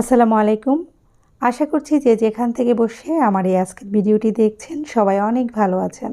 আসসালামু আলাইকুম। আশা করছি যে যেখান থেকে বসে আমার এই আজকের ভিডিওটি দেখছেন সবাই অনেক ভালো আছেন।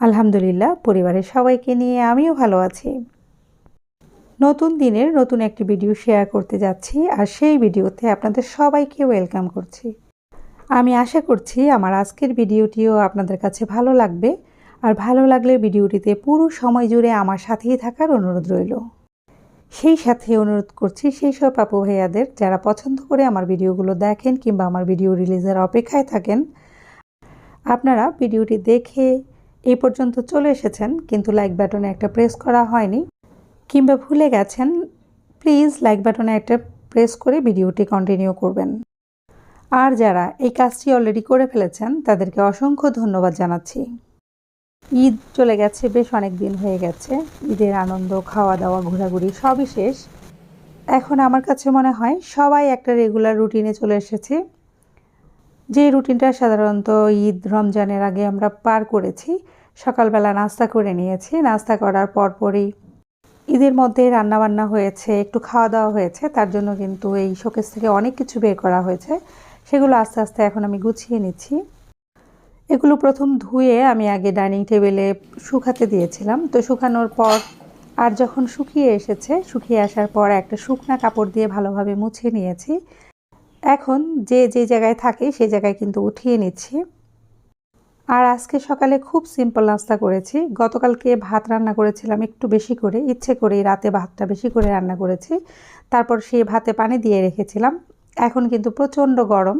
আলহামদুলিল্লাহ, পরিবারের সবাইকে নিয়ে আমিও ভালো আছি। নতুন দিনের নতুন একটি ভিডিও শেয়ার করতে যাচ্ছি আর সেই ভিডিওতে আপনাদের সবাইকে ওয়েলকাম করছি। আমি আশা করছি আমার আজকের ভিডিওটিও আপনাদের কাছে ভালো লাগবে আর ভালো লাগলে ভিডিওটিতে পুরো সময় জুড়ে আমার সাথেই থাকার অনুরোধ রইল। সেই সাথে অনুরোধ করছি, সেই সব আপু ভাইয়াদের যারা পছন্দ করে আমার ভিডিওগুলো দেখেন কিংবা আমার ভিডিও রিলিজের অপেক্ষায় থাকেন, আপনারা ভিডিওটি দেখে এই পর্যন্ত চলে এসেছেন, কিন্তু লাইক বাটনে একটা প্রেস করা হয়নি কিংবা ভুলে গেছেন প্লিজ লাইক বাটনে একটা প্রেস করে ভিডিওটি কন্টিনিউ করবেন। আর যারা এই কাজটি অলরেডি করে ফেলেছেন, তাদেরকে অসংখ্য ধন্যবাদ জানাচ্ছি। ঈদ চলে গেছে, বেশ অনেক দিন হয়ে গেছে। ঈদের আনন্দ খাওয়া দাওয়া ঘোরাঘুরি সবই শেষ। এখন আমার কাছে মনে হয় সবাই একটা রেগুলার রুটিনে চলে এসেছে। যে রুটিনটা সাধারণত ঈদ, রমজানের আগে আমরা পার করেছি, সকালবেলা নাস্তা করে নিয়েছি। নাস্তা করার পরপরই ঈদের মধ্যে রান্নাবান্না হয়েছে, একটু খাওয়া দাওয়া হয়েছে, তার জন্য কিন্তু এই শোকেস থেকে অনেক কিছু বের করা হয়েছে। সেগুলো আস্তে আস্তে এখন আমি গুছিয়ে নিচ্ছি। এগুলো প্রথম ধুয়ে আমি আগে ডাইনিং টেবিলে শুকাতে দিয়েছিলাম। তো শুকানোর পর আর যখন শুকিয়ে এসেছে, শুকিয়ে আসার পর একটা শুকনা কাপড় দিয়ে ভালোভাবে মুছে নিয়েছি। এখন যে যে জায়গায় থাকে সেই জায়গায় কিন্তু উঠিয়ে নিচ্ছি। আর আজকে সকালে খুব সিম্পল নাস্তা করেছি। গতকালকে ভাত রান্না করেছিলাম একটু বেশি করে। ইচ্ছে করেই রাতে ভাতটা বেশি করে রান্না করেছি। তারপর সেই ভাতে পানি দিয়ে রেখেছিলাম। এখন কিন্তু প্রচণ্ড গরম।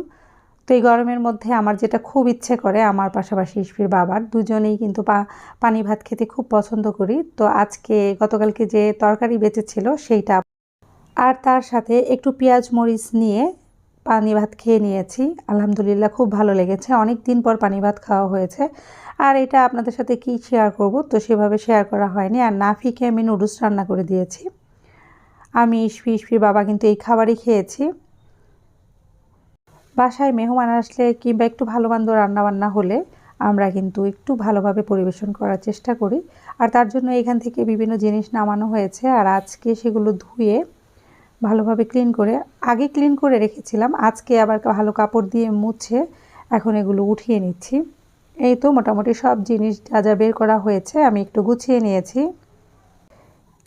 তো এই গরমের মধ্যে আমার যেটা খুব ইচ্ছে করে, আমার পাশাপাশি ইসফির বাবার, দুজনেই কিন্তু পানি ভাত খেতে খুব পছন্দ করি। তো আজকে গতকালকে যে তরকারি বেঁচেছিল সেইটা আর তার সাথে একটু পেঁয়াজ মরিচ নিয়ে পানি ভাত খেয়ে নিয়েছি। আলহামদুলিল্লাহ খুব ভালো লেগেছে। অনেক দিন পর পানি ভাত খাওয়া হয়েছে। আর এটা আপনাদের সাথে কি শেয়ার করব? তো সেভাবে শেয়ার করা হয়নি। আর নাফিকে আমি নুডলস রান্না করে দিয়েছি। আমি ইসফি ইসফির বাবা কিন্তু এই খাবারই খেয়েছি। বাসায় মেহমান আসলে কিংবা একটু ভালো মন্দ রান্নাবান্না হলে আমরা কিন্তু একটু ভালোভাবে পরিবেশন করার চেষ্টা করি। আর তার জন্য এখান থেকে বিভিন্ন জিনিস নামানো হয়েছে আর আজকে সেগুলো ধুয়ে ভালোভাবে ক্লিন করে, আগে ক্লিন করে রেখেছিলাম, আজকে আবার ভালো কাপড় দিয়ে মুছে এখন এগুলো উঠিয়ে নিচ্ছি। এই তো মোটামুটি সব জিনিস যা যা বের করা হয়েছে আমি একটু গুছিয়ে নিয়েছি।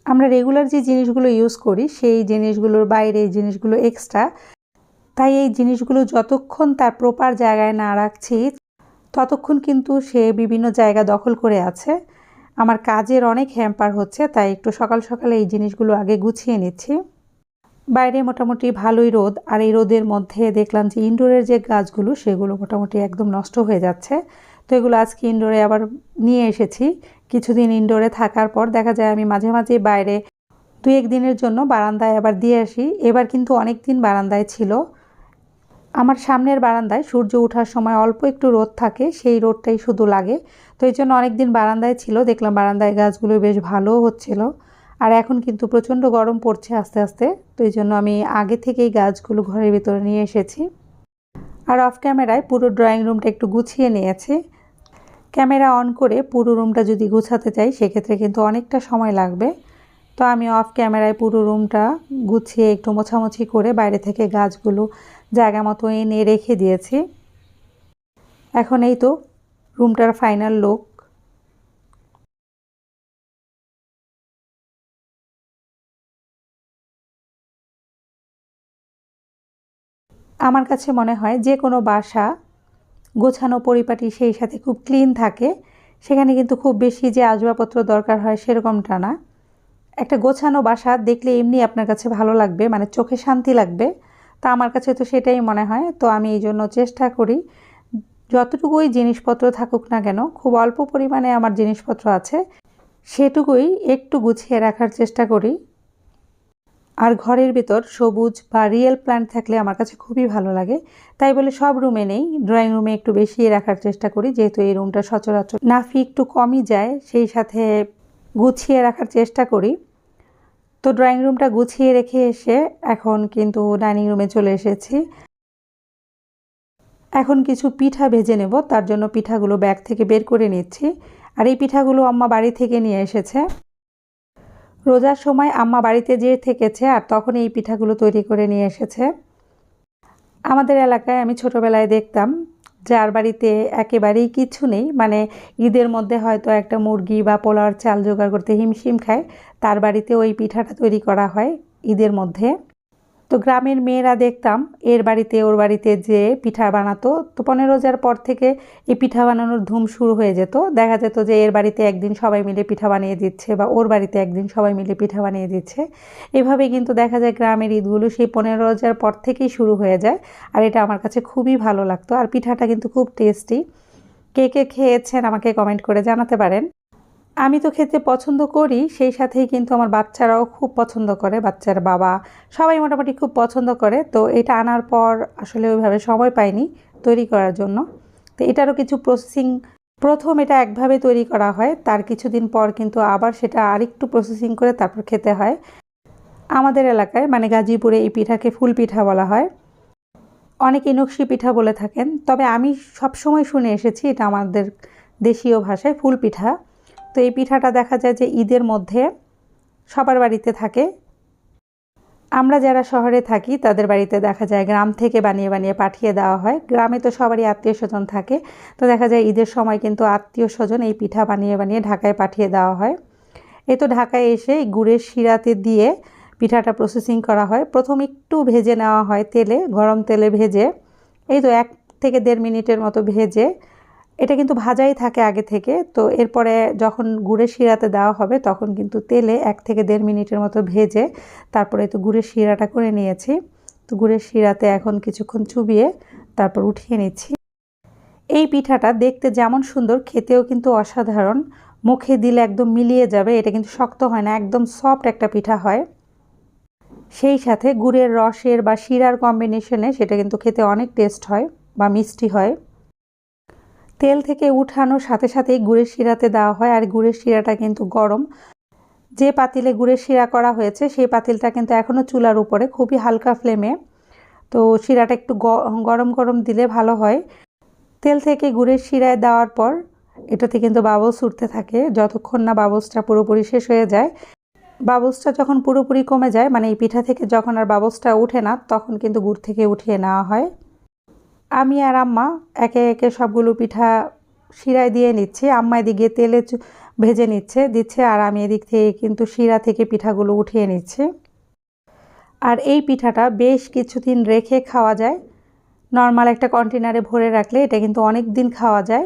আমরা রেগুলার যে জিনিসগুলো ইউজ করি, সেই জিনিসগুলোর বাইরে এই জিনিসগুলো এক্সট্রা তাই এই জিনিসগুলো যতক্ষণ তার প্রপার জায়গায় না রাখছি, ততক্ষণ কিন্তু সে বিভিন্ন জায়গা দখল করে আছে। আমার কাজের অনেক হ্যাম্পার হচ্ছে, তাই একটু সকাল সকালে এই জিনিসগুলো আগে গুছিয়ে নিচ্ছি। বাইরে মোটামুটি ভালোই রোদ, আর এই রোদের মধ্যে দেখলাম যে ইনডোরের যে গাছগুলো, সেগুলো মোটামুটি একদম নষ্ট হয়ে যাচ্ছে। তো এগুলো আজকে ইনডোরে আবার নিয়ে এসেছি। কিছুদিন ইনডোরে থাকার পর দেখা যায় আমি মাঝে মাঝে বাইরে দু এক দিনের জন্য বারান্দায় আবার দিয়ে আসি। এবার কিন্তু অনেক দিন বারান্দায় ছিল। আমার সামনের বারান্দায় সূর্য ওঠার সময় অল্প একটু রোদ থাকে, সেই রোদটাই শুধু লাগে। তো এই জন্য অনেকদিন বারান্দায় ছিল, দেখলাম বারান্দায় গাছগুলো বেশ ভালোও হচ্ছিল। আর এখন কিন্তু প্রচণ্ড গরম পড়ছে আস্তে আস্তে, তো এই জন্য আমি আগে থেকেই গাছগুলো ঘরের ভিতরে নিয়ে এসেছি। আর অফ ক্যামেরায় পুরো ড্রয়িং রুমটা একটু গুছিয়ে নিয়েছি। ক্যামেরা অন করে পুরো রুমটা যদি গুছাতে চাই, সেক্ষেত্রে কিন্তু অনেকটা সময় লাগবে। তো আমি অফ ক্যামেরায় পুরো রুমটা গুছিয়ে একটু মোছামুছি করে বাইরে থেকে গাছগুলো জায়গা মতো এনে রেখে দিয়েছি। এখন এই তো, রুমটার ফাইনাল লুক। আমার কাছে মনে হয় যে কোনো বাসা গোছানো পরিপাটি সেই সাথে খুব ক্লিন থাকে, সেখানে কিন্তু খুব বেশি যে আসবাবপত্র দরকার হয় সেরকমটা না। একটা গোছানো বাসা দেখলে এমনি আপনার কাছে ভালো লাগবে মানে চোখে শান্তি লাগবে। তা আমার কাছে তো সেটাই মনে হয়। তো আমি এই জন্য চেষ্টা করি, যতটুকুই জিনিসপত্র থাকুক না কেন, খুব অল্প পরিমাণে আমার জিনিসপত্র আছে, সেটুকুই একটু গুছিয়ে রাখার চেষ্টা করি। আর ঘরের ভেতর সবুজ বা রিয়েল প্ল্যান্ট থাকলে আমার কাছে খুবই ভালো লাগে। তাই বলে সব রুমে নেই ড্রয়িং রুমে একটু বেশি রাখার চেষ্টা করি, যেহেতু এই রুমটা সচরাচর নাফি একটু কমই যায়, সেই সাথে গুছিয়ে রাখার চেষ্টা করি। তো ড্রয়িং রুমটা গুছিয়ে রেখে এসে এখন কিন্তু ডাইনিং রুমে চলে এসেছি। এখন কিছু পিঠা ভেজে নেব, তার জন্য পিঠাগুলো ব্যাগ থেকে বের করে নিচ্ছি। আর এই পিঠাগুলো আম্মা বাড়ি থেকে নিয়ে এসেছে। রোজার সময় আম্মা বাড়িতে যেয়ে থেকেছে আর তখন এই পিঠাগুলো তৈরি করে নিয়ে এসেছে। আমাদের এলাকায় আমি ছোটোবেলায় দেখতাম যার বাড়িতে একেবারেই কিছু নেই মানে ঈদের মধ্যে হয়তো একটা মুরগি বা পোলাওয়ার চাল জোগাড় করতে হিমশিম খায়, তার বাড়িতে ওই পিঠাটা তৈরি করা হয় ঈদের মধ্যে। তো গ্রামের মেয়েরা দেখতাম, এর বাড়িতে, ওর বাড়িতে যে পিঠা বানাতো, তো পনেরো রোজার পর থেকে এই পিঠা বানানোর ধুম শুরু হয়ে যেত। দেখা যেত যে এর বাড়িতে একদিন সবাই মিলে পিঠা বানিয়ে দিচ্ছে বা ওর বাড়িতে একদিন সবাই মিলে পিঠা বানিয়ে দিচ্ছে। এভাবে কিন্তু দেখা যায় গ্রামের ঈদগুলো সেই পনেরো রোজার পর থেকেই শুরু হয়ে যায় আর এটা আমার কাছে খুবই ভালো লাগতো। আর পিঠাটা কিন্তু খুব টেস্টি। কে কে খেয়েছেন আমাকে কমেন্ট করে জানাতে পারেন। আমি তো খেতে পছন্দ করি, সেই সাথেই কিন্তু আমার বাচ্চারাও খুব পছন্দ করে, বাচ্চার বাবা। সবাই মোটামুটি খুব পছন্দ করে, তো এটা আনার পর আসলে ওইভাবে সময় পাইনি তৈরি করার জন্য। তো এটারও কিছু প্রসেসিং প্রথম এটা একভাবে তৈরি করা হয়, তার কিছুদিন পর কিন্তু আবার সেটা আরেকটু প্রসেসিং করে তারপর খেতে হয়। আমাদের এলাকায় মানে গাজীপুরে এই পিঠাকে ফুল পিঠা বলা হয়। অনেকে নকশি পিঠা বলে থাকেন, তবে আমি সবসময় শুনে এসেছি এটা আমাদের দেশীয় ভাষায় ফুল পিঠা। তো এই পিঠাটা দেখা যায় যে ঈদের মধ্যে সবার বাড়িতে থাকে। আমরা যারা শহরে থাকি, তাদের বাড়িতে দেখা যায় গ্রাম থেকে বানিয়ে বানিয়ে পাঠিয়ে দেওয়া হয়। গ্রামে তো সবারই আত্মীয় স্বজন থাকে। তো দেখা যায় ঈদের সময় কিন্তু আত্মীয় স্বজন এই পিঠা বানিয়ে বানিয়ে ঢাকায় পাঠিয়ে দেওয়া হয়। এই তো ঢাকায় এসে গুড়ের শিরাতে দিয়ে পিঠাটা প্রসেসিং করা হয়। প্রথম একটু ভেজে নেওয়া হয় তেলে, গরম তেলে ভেজে। এই তো এক থেকে দেড় মিনিটের মতো ভেজে এটা কিন্তু ভাজাই থাকে আগে থেকে। তো এরপরে যখন গুড়ের শিরাতে দেওয়া হবে, তখন কিন্তু তেলে এক থেকে দেড় মিনিটের মতো ভেজে তারপরে তো গুড়ের শিরাটা করে নিয়েছি। তো গুড়ের শিরাতে এখন কিছুক্ষণ চুবিয়ে তারপর উঠিয়ে নিচ্ছি। এই পিঠাটা দেখতে যেমন সুন্দর, খেতেও কিন্তু অসাধারণ। মুখে দিলে একদম মিলিয়ে যাবে, এটা কিন্তু শক্ত হয় না, একদম সফট একটা পিঠা হয়। সেই সাথে গুড়ের রসের বা শিরার কম্বিনেশনে সেটা কিন্তু খেতে অনেক টেস্ট হয় বা মিষ্টি হয়। তেল থেকে উঠানোর সাথে সাথেই গুড়ের শিরাতে দেওয়া হয় আর গুড়ের শিরাটা কিন্তু গরম। যে পাতিলে গুড়ের শিরা করা হয়েছে, সেই পাতিলটা কিন্তু এখনও চুলার উপরে, খুবই হালকা ফ্লেমে। তো শিরাটা একটু গরম গরম দিলে ভালো হয়। তেল থেকে গুড়ের শিরায় দেওয়ার পর এটাতে কিন্তু বাবলস উঠতে থাকে। যতক্ষণ না বাবলসটা পুরোপুরি শেষ হয়ে যায় বাবলসটা যখন পুরোপুরি কমে যায় মানে এই পিঠা থেকে যখন আর বাবলসটা উঠে না, তখন কিন্তু গুড় থেকে উঠিয়ে নেওয়া হয়। আমি আর আম্মা একে একে সবগুলো পিঠা শিরায় দিয়ে নিচ্ছি। আম্মা এদিকে তেলে ভেজে নিচ্ছে, দিচ্ছে আর আমি এদিক থেকে কিন্তু শিরা থেকে পিঠাগুলো উঠিয়ে নিচ্ছি। আর এই পিঠাটা বেশ কিছুদিন রেখে খাওয়া যায়। নর্মাল একটা কন্টেনারে ভরে রাখলে এটা কিন্তু অনেক দিন খাওয়া যায়।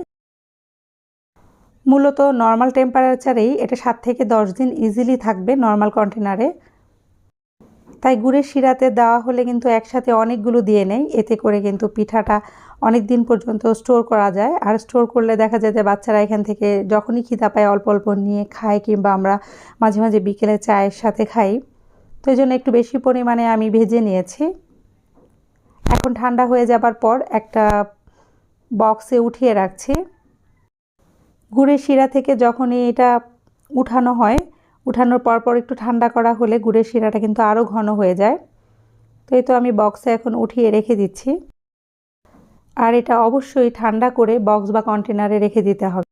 মূলত নর্মাল টেম্পারেচারেই এটা সাত থেকে দশ দিন ইজিলি থাকবে নর্মাল কন্টেনারে তাই গুড়ের শিরাতে দেওয়া হলে কিন্তু একসাথে অনেকগুলো দিয়ে নেই। এতে করে কিন্তু পিঠাটা অনেক দিন পর্যন্ত স্টোর করা যায়। আর স্টোর করলে দেখা যায় যে বাচ্চারা এখান থেকে যখনই খিদা পায় অল্প অল্প নিয়ে খায় কিংবা আমরা মাঝে মাঝে বিকেলে চায়ের সাথে খাই। তো এই জন্য একটু বেশি পরিমাণে আমি ভেজে নিয়েছি। এখন ঠান্ডা হয়ে যাবার পর একটা বক্সে উঠিয়ে রাখছি। গুড়ের শিরা থেকে যখনই এটা উঠানো হয় উঠানোর পর পর একটু ঠান্ডা করা হলে গুড়ের শিরাটা কিন্তু আরও ঘন হয়ে যায়। তো এই তো আমি বক্সে এখন উঠিয়ে রেখে দিচ্ছি। আর এটা অবশ্যই ঠান্ডা করে বক্স বা কন্টেনারে রেখে দিতে হবে।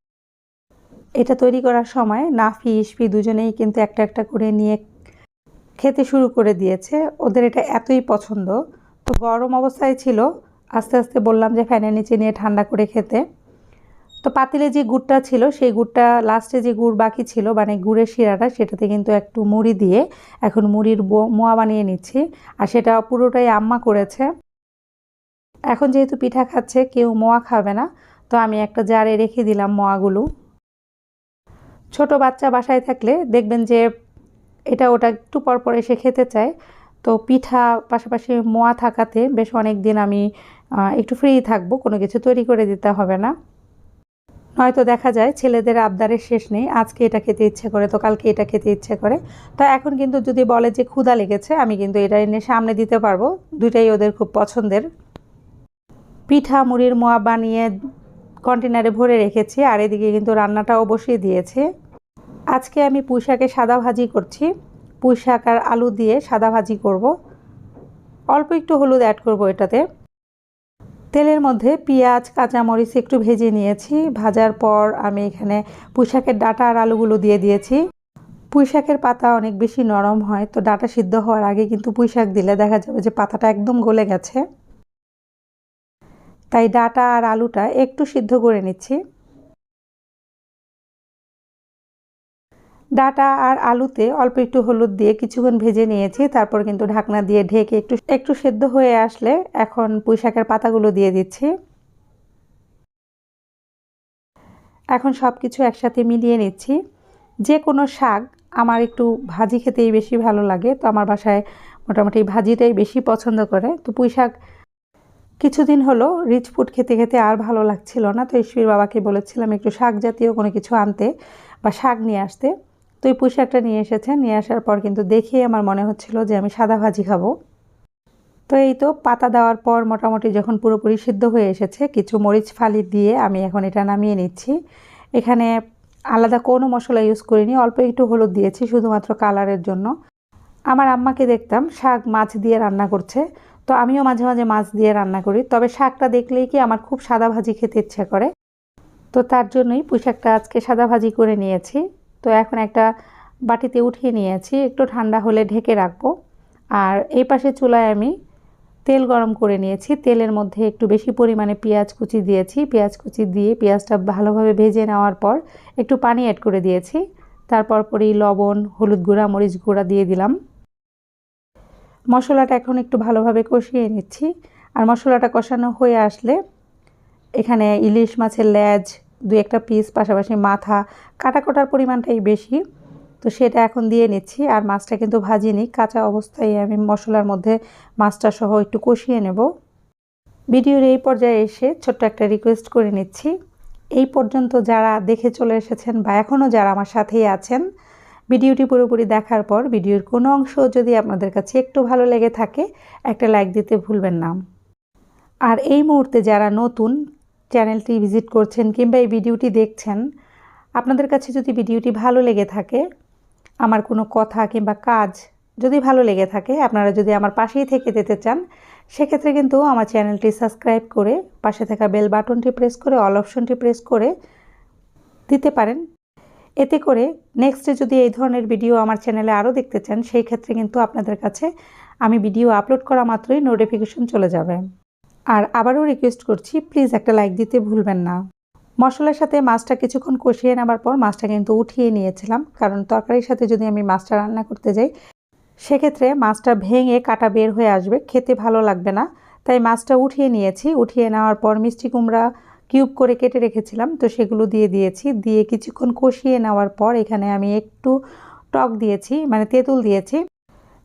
এটা তৈরি করার সময় নাফি, ইসপি দুজনেই কিন্তু একটা একটা করে নিয়ে খেতে শুরু করে দিয়েছে। ওদের এটা এতই পছন্দ। তো গরম অবস্থায় ছিল, আস্তে আস্তে বললাম যে ফ্যানের নিচে নিয়ে ঠান্ডা করে খেতে। তো পাতিলে যে গুড়টা ছিল, সেই গুড়টা লাস্টে যে গুড় বাকি ছিল মানে গুড়ের শিরাটা, সেটাতে কিন্তু একটু মুড়ি দিয়ে এখন মুড়ির মোয়া বানিয়ে নিচ্ছি। আর সেটা পুরোটাই আম্মা করেছে। এখন যেহেতু পিঠা খাচ্ছে, কেউ মোয়া খাবে না, তো আমি একটা জারে রেখে দিলাম মোয়াগুলো। ছোট বাচ্চা বাসায় থাকলে দেখবেন যে এটা ওটা একটু পর পর এসে খেতে চায়। তো পিঠা পাশাপাশি মোয়া থাকাতে বেশ অনেক দিন আমি একটু ফ্রি থাকব, কোনো কিছু তৈরি করে দিতে হবে না। নয়তো দেখা যায় ছেলেদের আবদারের শেষ নেই, আজকে এটা খেতে ইচ্ছে করে, তো কালকে এটা খেতে ইচ্ছে করে। তো এখন কিন্তু যদি বলে যে ক্ষুধা লেগেছে, আমি কিন্তু এটা এনে সামনে দিতে পারব। দুইটাই ওদের খুব পছন্দের। পিঠা, মুড়ির মোয়া বানিয়ে কন্টেনারে ভরে রেখেছি, আর এদিকে কিন্তু রান্নাটাও বসিয়ে দিয়েছে। আজকে আমি পুঁই শাকের সাদা ভাজি করছি। পুঁই শাক আর আলু দিয়ে সাদা ভাজি করব। অল্প একটু হলুদ অ্যাড করব এটাতে। তেলের মধ্যে পেঁয়াজ, কাঁচামরিচ একটু ভেজে নিয়েছি। ভাজার পর আমি এখানে পুঁইশাকের ডাটা আর আলুগুলো দিয়ে দিয়েছি। পুঁইশাকের পাতা অনেক বেশি নরম হয়, তো ডাটা সিদ্ধ হওয়ার আগে কিন্তু পুঁইশাক দিলে দেখা যাবে যে পাতাটা একদম গলে গেছে। তাই ডাটা আর আলুটা একটু সিদ্ধ করে নিচ্ছি। ডাটা আর আলুতে অল্প একটু হলুদ দিয়ে কিছুক্ষণ ভেজে নিয়েছি। তারপর কিন্তু ঢাকনা দিয়ে ঢেকে একটু একটু সেদ্ধ হয়ে আসলে এখন পুঁই শাকের পাতাগুলো দিয়ে দিচ্ছি। এখন সব কিছু একসাথে মিলিয়ে নিচ্ছি। যে কোনো শাক আমার একটু ভাজি খেতেই বেশি ভালো লাগে, তো আমার বাসায় মোটামুটি ভাজিটাই বেশি পছন্দ করে। তো পুঁই শাক কিছুদিন হলো রিচ ফুড খেতে খেতে আর ভালো লাগছিল না, তো ঈশ্বরীর বাবাকে বলেছিলাম একটু শাক জাতীয় কোনো কিছু আনতে বা শাক নিয়ে আসতে। তো এই পুঁই নিয়ে এসেছেন নিয়ে আসার পর কিন্তু দেখেই আমার মনে হচ্ছিল যে আমি সাদা ভাজি খাব। তো এই তো পাতা দেওয়ার পর মোটামুটি যখন পুরোপুরি সিদ্ধ হয়ে এসেছে, কিছু মরিচ ফালি দিয়ে আমি এখন এটা নামিয়ে নিচ্ছি। এখানে আলাদা কোনো মশলা ইউজ করিনি, অল্প একটু হলুদ দিয়েছি শুধুমাত্র কালারের জন্য। আমার আম্মাকে দেখতাম শাক মাছ দিয়ে রান্না করছে, তো আমিও মাঝে মাঝে মাছ দিয়ে রান্না করি। তবে শাকটা দেখলেই কি আমার খুব সাদা ভাজি খেতে ইচ্ছে করে। তো তার জন্যই পুঁই শাকটা আজকে সাদা ভাজি করে নিয়েছি। তো এখন একটা বাটিতে উঠিয়ে নিয়েছি, একটু ঠান্ডা হলে ঢেকে রাখব। আর এই পাশে চুলায় আমি তেল গরম করে নিয়েছি। তেলের মধ্যে একটু বেশি পরিমাণে পেঁয়াজ কুচি দিয়েছি। পেঁয়াজ কুচি দিয়ে পেঁয়াজটা ভালোভাবে ভেজে নেওয়ার পর একটু পানি অ্যাড করে দিয়েছি। তারপর পরেই লবণ, হলুদ গুঁড়া, মরিচ গুঁড়া দিয়ে দিলাম। মশলাটা এখন একটু ভালোভাবে কষিয়ে নিচ্ছি। আর মশলাটা কষানো হয়ে আসলে এখানে ইলিশ মাছের লেজ দু একটা পিস পাশাপাশি মাথা কাটা কটার পরিমাণটাই বেশি। তো সেটা এখন দিয়ে নিচ্ছি আর মাছটা কিন্তু ভাজিনি কাঁচা অবস্থায় আমি মশলার মধ্যে মাছটা সহ একটু কষিয়ে নেব। ভিডিওর এই পর্যায়ে এসে ছোট্ট একটা রিকোয়েস্ট করে নিচ্ছি। এই পর্যন্ত যারা দেখে চলে এসেছেন বা এখনও যারা আমার সাথেই আছেন, ভিডিওটি পুরোপুরি দেখার পর ভিডিওর কোনো অংশ যদি আপনাদের কাছে একটু ভালো লেগে থাকে, একটা লাইক দিতে ভুলবেন না। আর এই মুহূর্তে যারা নতুন চ্যানেলটি ভিজিট করছেন কিংবা এই ভিডিওটি দেখছেন, আপনাদের কাছে যদি ভিডিওটি ভালো লেগে থাকে, আমার কোনো কথা কিংবা কাজ যদি ভালো লেগে থাকে, আপনারা যদি আমার পাশেই থেকে যেতে চান, সেক্ষেত্রে কিন্তু আমার চ্যানেলটি সাবস্ক্রাইব করে পাশে থাকা বেল বাটনটি প্রেস করে, অল অপশনটি প্রেস করে দিতে পারেন। এতে করে নেক্সটে যদি এই ধরনের ভিডিও আমার চ্যানেলে আরও দেখতে চান, সেই ক্ষেত্রে কিন্তু আপনাদের কাছে আমি ভিডিও আপলোড করা মাত্রই নোটিফিকেশন চলে যাবে। আর আবারও রিকোয়েস্ট করছি প্লিজ একটা লাইক দিতে ভুলবেন না। মশলার সাথে মাছটা কিছুক্ষণ কষিয়ে নেবার পর মাছটা কিন্তু উঠিয়ে নিয়েছিলাম, কারণ তরকারির সাথে যদি আমি মাছটা রান্না করতে যাই, সেক্ষেত্রে মাছটা ভেঙে কাটা বের হয়ে আসবে, খেতে ভালো লাগবে না। তাই মাছটা উঠিয়ে নিয়েছি, উঠিয়ে নেওয়ার পর মিষ্টি কুমড়া কিউব করে কেটে রেখেছিলাম, তো সেগুলো দিয়ে দিয়েছি। দিয়ে কিছুক্ষণ কষিয়ে নেওয়ার পর এখানে আমি একটু টক দিয়েছি মানে তেঁতুল দিয়েছি।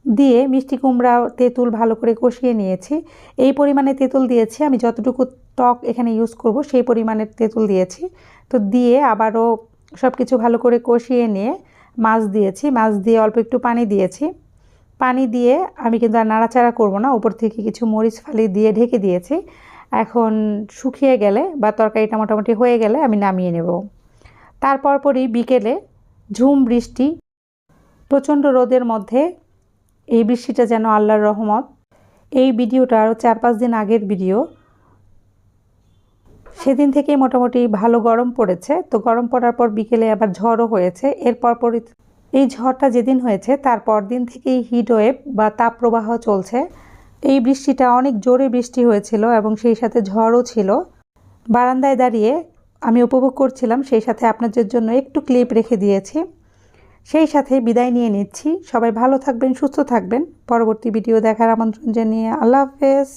দিয়ে মিষ্টি কুমড়া, তেঁতুল ভালো করে কষিয়ে নিয়েছি। এই পরিমাণে তেঁতুল দিয়েছি। আমি যতটুকু টক এখানে ইউজ করব, সেই পরিমাণের তেঁতুল দিয়েছি। তো দিয়ে আবারও সব কিছু ভালো করে কষিয়ে নিয়ে মাছ দিয়েছি। মাছ দিয়ে অল্প একটু পানি দিয়েছি। পানি দিয়ে আমি কিন্তু আর নাড়াচাড়া করব না। উপর থেকে কিছু মরিচ ফালি দিয়ে ঢেকে দিয়েছি। এখন শুকিয়ে গেলে বা তরকারিটা মোটামুটি হয়ে গেলে আমি নামিয়ে নেব। তারপর পরই বিকেলে ঝুম বৃষ্টি, প্রচণ্ড রোদের মধ্যে এই বৃষ্টিটা যেন আল্লাহর রহমত। এই ভিডিওটা আরও চার পাঁচ দিন আগের ভিডিও। সেদিন থেকেই মোটামুটি ভালো গরম পড়েছে। তো গরম পড়ার পর বিকেলে আবার ঝড়ও হয়েছে। এরপর এই ঝড়টা যেদিন হয়েছে, তার পর দিন থেকেই হিট ওয়েভ বা তাপপ্রবাহ চলছে। এই বৃষ্টিটা অনেক জোরে বৃষ্টি হয়েছিল এবং সেই সাথে ঝড়ও ছিল। বারান্দায় দাঁড়িয়ে আমি উপভোগ করছিলাম, সেই সাথে আপনাদের জন্য একটু ক্লিপ রেখে দিয়েছি। সেই সাথে বিদায় নিয়ে নিচ্ছি। সবাই ভালো থাকবেন, সুস্থ থাকবেন। পরবর্তী ভিডিও দেখার আমন্ত্রণ জানিয়ে আল্লাহ হাফেজ।